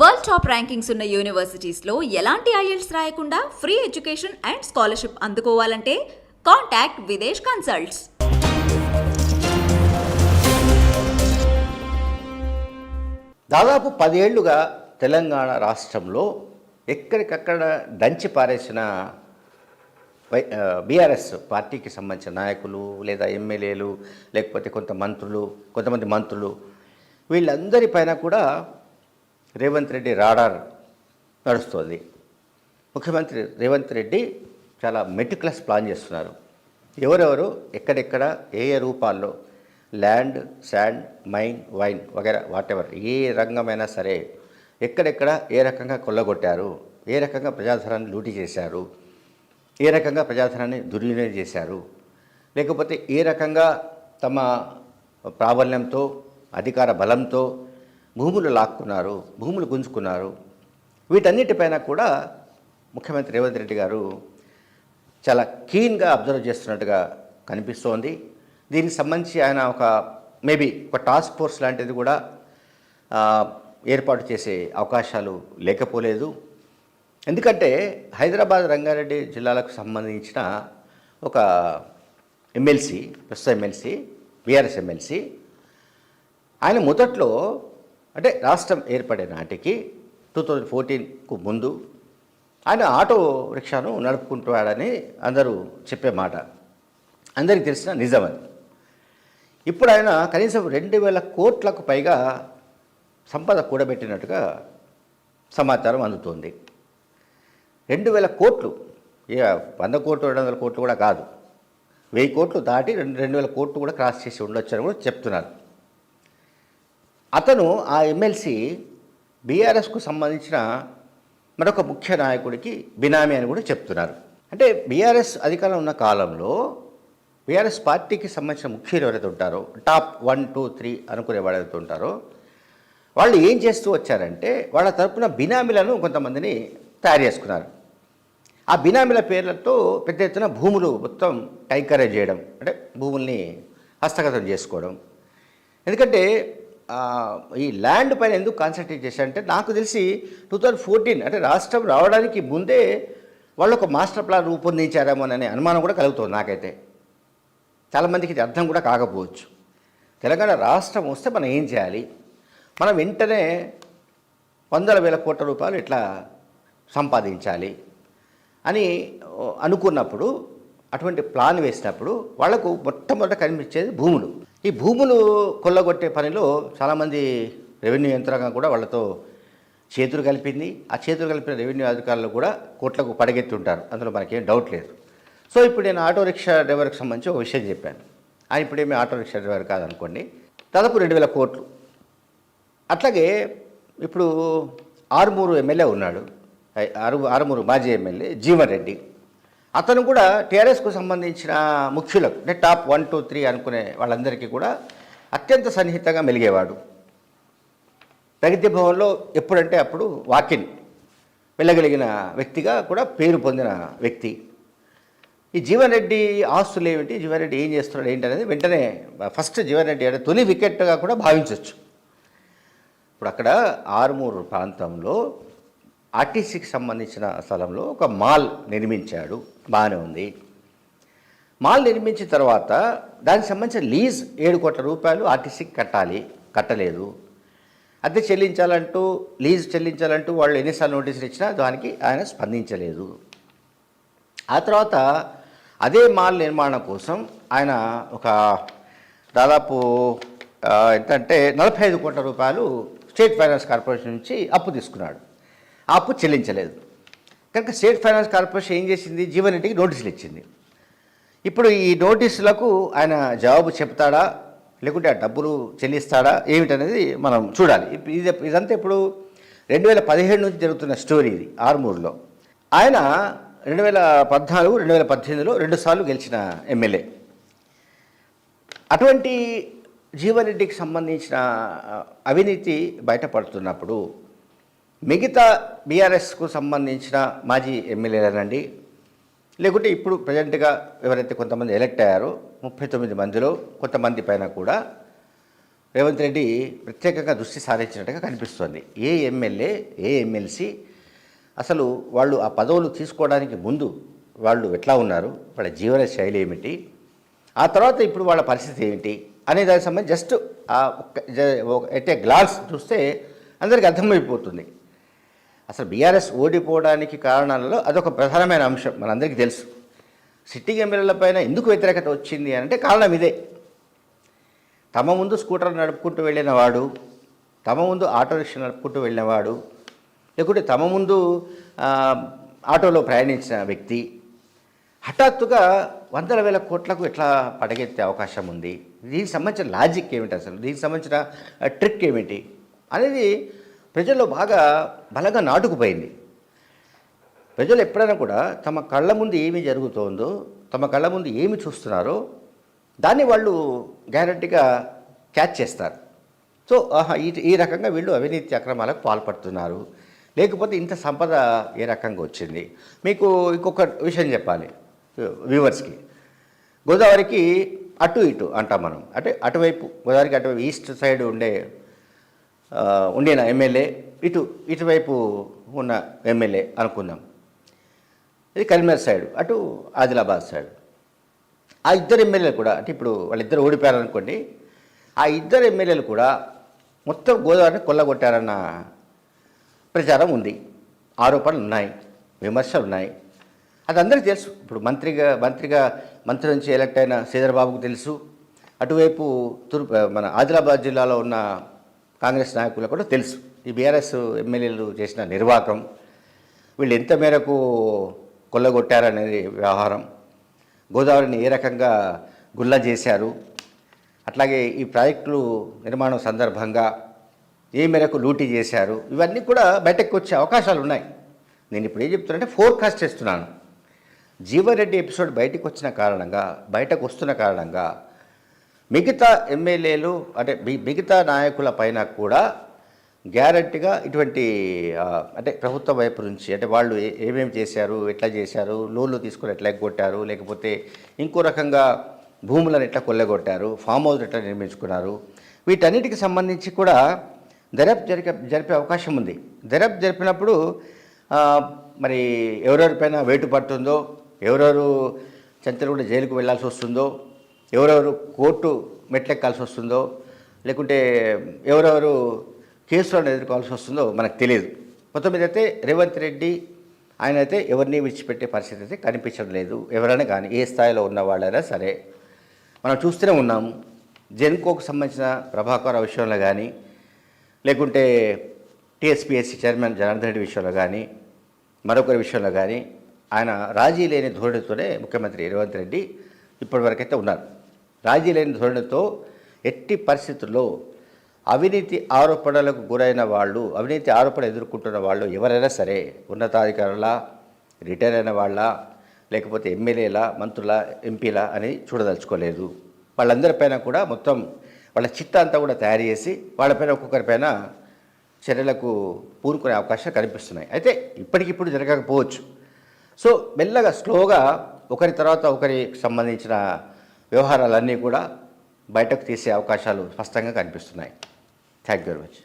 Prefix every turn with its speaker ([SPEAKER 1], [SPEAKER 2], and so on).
[SPEAKER 1] World top rankings ఉన్న యూనివర్సిటీస్లో ఎలాంటి IELTS రాయకుండా ఫ్రీ ఎడ్యుకేషన్ అండ్ స్కాలర్షిప్ అందుకోవాలంటే కాంటాక్ట్ విదేశ్ కన్సల్ట్స్
[SPEAKER 2] దాదాపు పదేళ్ళుగా తెలంగాణ రాష్ట్రంలో ఎక్కడికక్కడ దంచి పారేసిన బీఆర్ఎస్ పార్టీకి సంబంధించిన నాయకులు లేదా ఎమ్మెల్యేలు లేకపోతే కొంత మంత్రులు కొంతమంది మంత్రులు వీళ్ళందరిపైన కూడా రేవంత్ రెడ్డి రాడార్ నడుస్తుంది. ముఖ్యమంత్రి రేవంత్ రెడ్డి చాలా మెటిక్లస్ ప్లాన్ చేస్తున్నారు. ఎవరెవరు ఎక్కడెక్కడ ఏ ఏ రూపాల్లో ల్యాండ్ శాండ్ మైన్ వైన్ వగేరా వాటెవర్ ఏ రంగమైనా సరే ఎక్కడెక్కడ ఏ రకంగా కొల్లగొట్టారు ఏ రకంగా ప్రజాధనాన్ని లూటీ చేశారు ఏ రకంగా ప్రజాధనాన్ని దుర్వినియోగం చేశారు లేకపోతే ఏ రకంగా తమ ప్రాబల్యంతో అధికార బలంతో భూములు లాక్కున్నారు భూములు గుంజుకున్నారు. వీటన్నిటిపైన కూడా ముఖ్యమంత్రి రేవంత్ రెడ్డి గారు చాలా కీన్గా అబ్జర్వ్ చేస్తున్నట్టుగా కనిపిస్తోంది. దీనికి సంబంధించి ఆయన ఒక మేబీ ఒక టాస్క్ ఫోర్స్ లాంటిది కూడా ఏర్పాటు చేసే అవకాశాలు లేకపోలేదు. ఎందుకంటే హైదరాబాద్ రంగారెడ్డి జిల్లాలకు సంబంధించిన ఒక ఎమ్మెల్సీ ప్రస్తుత ఎమ్మెల్సీ బీఆర్ఎస్ ఎమ్మెల్సీ ఆయన మొదట్లో అంటే రాష్ట్రం ఏర్పడే నాటికి టూ థౌజండ్ ఫోర్టీన్కు ముందు ఆయన ఆటో రిక్షాను నడుపుకుంటున్నాడని అందరూ చెప్పే మాట. అందరికీ తెలిసిన నిజం అది. ఇప్పుడు ఆయన కనీసం రెండు వేల కోట్లకు పైగా సంపద కూడబెట్టినట్టుగా సమాచారం అందుతోంది. రెండు వేల కోట్లు ఇక వంద కోట్లు రెండు వందల కోట్లు కూడా కాదు. వెయ్యి కోట్లు దాటి రెండు రెండు వేల కోట్లు కూడా క్రాస్ చేసి ఉండొచ్చని కూడా చెప్తున్నారు. అతను ఆ ఎమ్మెల్సీ బీఆర్ఎస్కు సంబంధించిన మరొక ముఖ్య నాయకుడికి బినామీ అని కూడా చెప్తున్నారు. అంటే బీఆర్ఎస్ అధికారంలో ఉన్న కాలంలో బీఆర్ఎస్ పార్టీకి సంబంధించిన ముఖ్యులు ఎవరైతే ఉంటారో టాప్ వన్ టూ త్రీ అనుకునే వాళ్ళు ఎవరైతే ఉంటారో వాళ్ళు ఏం చేస్తూ వచ్చారంటే వాళ్ళ తరపున బినామీలను కొంతమందిని తయారు చేసుకున్నారు. ఆ బినామీల పేర్లతో పెద్ద ఎత్తున భూములు మొత్తం టైకరేజ్ చేయడం అంటే భూముల్ని హస్తగతం చేసుకోవడం. ఎందుకంటే ఈ ల్యాండ్ పైన ఎందుకు కాన్సన్ట్రేట్ చేశారంటే నాకు తెలిసి టూ థౌజండ్ ఫోర్టీన్ అంటే రాష్ట్రం రావడానికి ముందే వాళ్ళు ఒక మాస్టర్ ప్లాన్ రూపొందించారేమో అనే అనుమానం కూడా కలుగుతుంది నాకైతే. చాలామందికి ఇది అర్థం కూడా కాకపోవచ్చు. తెలంగాణ రాష్ట్రం వస్తే మనం ఏం చేయాలి? మనం వెంటనే వందల వేల కోట్ల రూపాయలు ఇట్లా సంపాదించాలి అని అనుకున్నప్పుడు అటువంటి ప్లాన్ వేసినప్పుడు వాళ్ళకు మొట్టమొదట కనిపించేది భూములు. ఈ భూములు కొల్లగొట్టే పనిలో చాలామంది రెవెన్యూ యంత్రాంగం కూడా వాళ్ళతో చేతులు కలిపింది. ఆ చేతులు కలిపిన రెవెన్యూ అధికారులు కూడా కోట్లకు పడగెత్తి ఉంటారు అందులో మనకేం డౌట్ లేదు. సో ఇప్పుడు నేను ఆటో రిక్షా డ్రైవర్కి సంబంధించి ఒక విషయం చెప్పాను. ఆయన ఇప్పుడేమీ ఆటో రిక్షా డ్రైవర్ కాదనుకోండి. దాదాపు రెండు వేల కోట్లు. అట్లాగే ఇప్పుడు ఆరుమూరు ఎమ్మెల్యే ఉన్నాడు. ఆరు ఆరుమూరు మాజీ ఎమ్మెల్యే జీవన్ రెడ్డి. అతను కూడా టీఆర్ఎస్కు సంబంధించిన ముఖ్యులకు అంటే టాప్ వన్ టూ త్రీ అనుకునే వాళ్ళందరికీ కూడా అత్యంత సన్నిహితంగా మెలిగేవాడు. ప్రగతి భవన్లో ఎప్పుడంటే అప్పుడు వాకిన్ వెళ్ళగలిగిన వ్యక్తిగా కూడా పేరు పొందిన వ్యక్తి. ఈ జీవన్ రెడ్డి ఆస్తులు ఏమిటి? జీవన్ రెడ్డి ఏం చేస్తున్నాడు ఏంటి అనేది వెంటనే ఫస్ట్ జీవన్ రెడ్డి అంటే తొలి వికెట్గా కూడా భావించవచ్చు ఇప్పుడు అక్కడ ఆరుమూరు ప్రాంతంలో ఆర్టీసీకి సంబంధించిన స్థలంలో ఒక మాల్ నిర్మించాడు. బాగానే ఉంది. మాల్ నిర్మించిన తర్వాత దానికి సంబంధించిన లీజ్ ఏడు కోట్ల రూపాయలు ఆర్టీసీకి కట్టాలి కట్టలేదు. అద్దె చెల్లించాలంటూ లీజ్ చెల్లించాలంటూ వాళ్ళు ఎన్నిసార్లు నోటీసులు ఇచ్చినా దానికి ఆయన స్పందించలేదు. ఆ తర్వాత అదే మాల్ నిర్మాణం కోసం ఆయన ఒక దాదాపు ఏంటంటే ఎంతంటే నలభై ఐదు కోట్ల రూపాయలు స్టేట్ ఫైనాన్స్ కార్పొరేషన్ నుంచి అప్పు తీసుకున్నాడు. ఆ అప్పు చెల్లించలేదు. కనుక స్టేట్ ఫైనాన్స్ కార్పొరేషన్ ఏం చేసింది? జీవన్ రెడ్డికి నోటీసులు ఇచ్చింది. ఇప్పుడు ఈ నోటీసులకు ఆయన జవాబు చెప్తాడా? లేకుంటే ఆ డబ్బులు చెల్లిస్తాడా? ఏమిటనేది మనం చూడాలి. ఇది ఇదంతా ఇప్పుడు రెండు వేల పదిహేడు నుంచి జరుగుతున్న స్టోరీ ఇది ఆరుమూరులో. ఆయన రెండు వేల పద్నాలుగు రెండు వేల పద్దెనిమిదిలో రెండుసార్లు గెలిచిన ఎమ్మెల్యే. అటువంటి జీవన్ రెడ్డికి సంబంధించిన అవినీతి బయటపడుతున్నప్పుడు మిగతా బీఆర్ఎస్కు సంబంధించిన మాజీ ఎమ్మెల్యేలనండి. లేకుంటే ఇప్పుడు ప్రజెంట్గా ఎవరైతే కొంతమంది ఎలక్ట్ అయ్యారో ముప్పై తొమ్మిది మందిలో కొంతమంది పైన కూడా రేవంత్ రెడ్డి ప్రత్యేకంగా దృష్టి సారించినట్టుగా కనిపిస్తోంది. ఏ ఎమ్మెల్యే ఏ ఎమ్మెల్సీ అసలు వాళ్ళు ఆ పదవులు తీసుకోవడానికి ముందు వాళ్ళు ఎట్లా ఉన్నారు వాళ్ళ జీవన శైలి ఏమిటి ఆ తర్వాత ఇప్పుడు వాళ్ళ పరిస్థితి ఏమిటి అనే దానికి సంబంధించి జస్ట్ ఆ ఎట్ ఏ గ్లాన్స్ చూస్తే అందరికీ అర్థమైపోతుంది. అసలు బీఆర్ఎస్ ఓడిపోవడానికి కారణాలలో అదొక ప్రధానమైన అంశం. మనందరికీ తెలుసు. సిట్టింగ్ ఎమ్మెల్యేల పైన ఎందుకు వ్యతిరేకత వచ్చింది అని అంటే కారణం ఇదే. తమ ముందు స్కూటర్ నడుపుకుంటూ వెళ్ళిన వాడు తమ ముందు ఆటో రిక్షా నడుపుకుంటూ వెళ్ళినవాడు లేకుంటే తమ ముందు ఆటోలో ప్రయాణించిన వ్యక్తి హఠాత్తుగా వందల వేల కోట్లకు ఎట్లా పడగెత్తే అవకాశం ఉంది? దీనికి సంబంధించిన లాజిక్ ఏమిటి అసలు? దీనికి సంబంధించిన ట్రిక్ ఏమిటి? అనేది ప్రజల్లో బాగా బలంగా నాటుకుపోయింది. ప్రజలు ఎప్పుడైనా కూడా తమ కళ్ళ ముందు ఏమి జరుగుతోందో తమ కళ్ళ ముందు ఏమి చూస్తున్నారో దాన్ని వాళ్ళు గ్యారంటీగా క్యాచ్ చేస్తారు. సో ఆహా, ఈ ఈ రకంగా వీళ్ళు అవినీతి అక్రమాలకు పాల్పడుతున్నారు. లేకపోతే ఇంత సంపద ఏ రకంగా వచ్చింది? మీకు ఇంకొక విషయం చెప్పాలి వ్యూవర్స్కి. గోదావరికి అటు ఇటు అంటాం మనం. అంటే అటువైపు గోదావరికి అటువైపు ఈస్ట్ సైడ్ ఉండే ఉండిన ఎమ్మెల్యే ఇటు ఇటువైపు ఉన్న ఎమ్మెల్యే అనుకుందాం. ఇది కరీంనగర్ సైడ్ అటు ఆదిలాబాద్ సైడ్. ఆ ఇద్దరు ఎమ్మెల్యేలు కూడా అంటే ఇప్పుడు వాళ్ళిద్దరు ఓడిపోయారు అనుకోండి ఆ ఇద్దరు ఎమ్మెల్యేలు కూడా మొత్తం గోదావరిని కొల్లగొట్టారన్న ప్రచారం ఉంది. ఆరోపణలు ఉన్నాయి విమర్శలు ఉన్నాయి. అది అందరికీ తెలుసు. ఇప్పుడు మంత్రిగా మంత్రిగా మంత్రి నుంచి ఎలక్ట్ అయిన శ్రీధరబాబుకు తెలుసు. అటువైపు తూర్పు మన ఆదిలాబాద్ జిల్లాలో ఉన్న కాంగ్రెస్ నాయకులకు కూడా తెలుసు. ఈ బీఆర్ఎస్ ఎమ్మెల్యేలు చేసిన నిర్వాకం వీళ్ళు ఎంత మేరకు కొల్లగొట్టారనేది వ్యవహారం గోదావరిని ఏ రకంగా గుల్ల చేశారు అట్లాగే ఈ ప్రాజెక్టులు నిర్మాణం సందర్భంగా ఏ మేరకు లూటీ చేశారు ఇవన్నీ కూడా బయటకు వచ్చే అవకాశాలు ఉన్నాయి. నేను ఇప్పుడు ఏం చెప్తున్నానంటే ఫోర్కాస్ట్ చేస్తున్నాను. జీవరెడ్డి ఎపిసోడ్ బయటకు వచ్చిన కారణంగా బయటకు వస్తున్న కారణంగా మిగతా ఎమ్మెల్యేలు అంటే మిగతా నాయకుల పైన కూడా గ్యారంటీగా ఇటువంటి అంటే ప్రభుత్వం వైపు నుంచి అంటే వాళ్ళు ఏమేమి చేశారు ఎట్లా చేశారు లోన్లు తీసుకొని ఎట్లా ఎగ్గొట్టారు లేకపోతే ఇంకో రకంగా భూములను ఎట్లా కొల్లగొట్టారు ఫామ్ హౌస్ ఎట్లా నిర్మించుకున్నారు వీటన్నిటికి సంబంధించి కూడా దర్యాప్తు జరిపే జరిపే అవకాశం ఉంది. దర్యాప్తు జరిపినప్పుడు మరి మరి ఎవరెవరిపైన వేటు పడుతుందో ఎవరెవరు చంద్రగూడ జైలుకు వెళ్ళాల్సి వస్తుందో ఎవరెవరు కోర్టు మెట్లెక్కాల్సి వస్తుందో లేకుంటే ఎవరెవరు కేసులను ఎదుర్కోవాల్సి వస్తుందో మనకు తెలియదు. మొత్తం మీద అయితే రేవంత్ రెడ్డి ఆయన అయితే ఎవరిని విడిచిపెట్టే పరిస్థితి అయితే కనిపించడం లేదు. ఎవరైనా కానీ ఏ స్థాయిలో ఉన్న వాళ్ళైనా సరే మనం చూస్తూనే ఉన్నాము జెన్కోకు సంబంధించిన ప్రభాకర్ విషయంలో కానీ లేకుంటే టీఎస్పీఎస్సీ చైర్మన్ జనార్దన్ రెడ్డి విషయంలో కానీ మరొకరి విషయంలో కానీ ఆయన రాజీ లేని ధోరణితోనే ముఖ్యమంత్రి రేవంత్ రెడ్డి ఇప్పటివరకైతే ఉన్నారు. రాజీ లేని ధోరణితో ఎట్టి పరిస్థితుల్లో అవినీతి ఆరోపణలకు గురైన వాళ్ళు అవినీతి ఆరోపణ ఎదుర్కొంటున్న వాళ్ళు ఎవరైనా సరే ఉన్నతాధికారుల రిటైర్ అయిన వాళ్ళ లేకపోతే ఎమ్మెల్యేల మంత్రుల ఎంపీల అని చూడదలుచుకోలేదు. వాళ్ళందరిపైన కూడా మొత్తం వాళ్ళ చిత్త అంతా కూడా తయారు చేసి వాళ్ళపైన ఒక్కొక్కరిపైన చర్యలకు పూనుకునే అవకాశాలు కనిపిస్తున్నాయి. అయితే ఇప్పటికిప్పుడు జరగకపోవచ్చు. సో మెల్లగా స్లోగా ఒకరి తర్వాత ఒకరికి సంబంధించిన వ్యవహారాలన్నీ కూడా బయటకు తీసే అవకాశాలు స్పష్టంగా కనిపిస్తున్నాయి. Thank you very much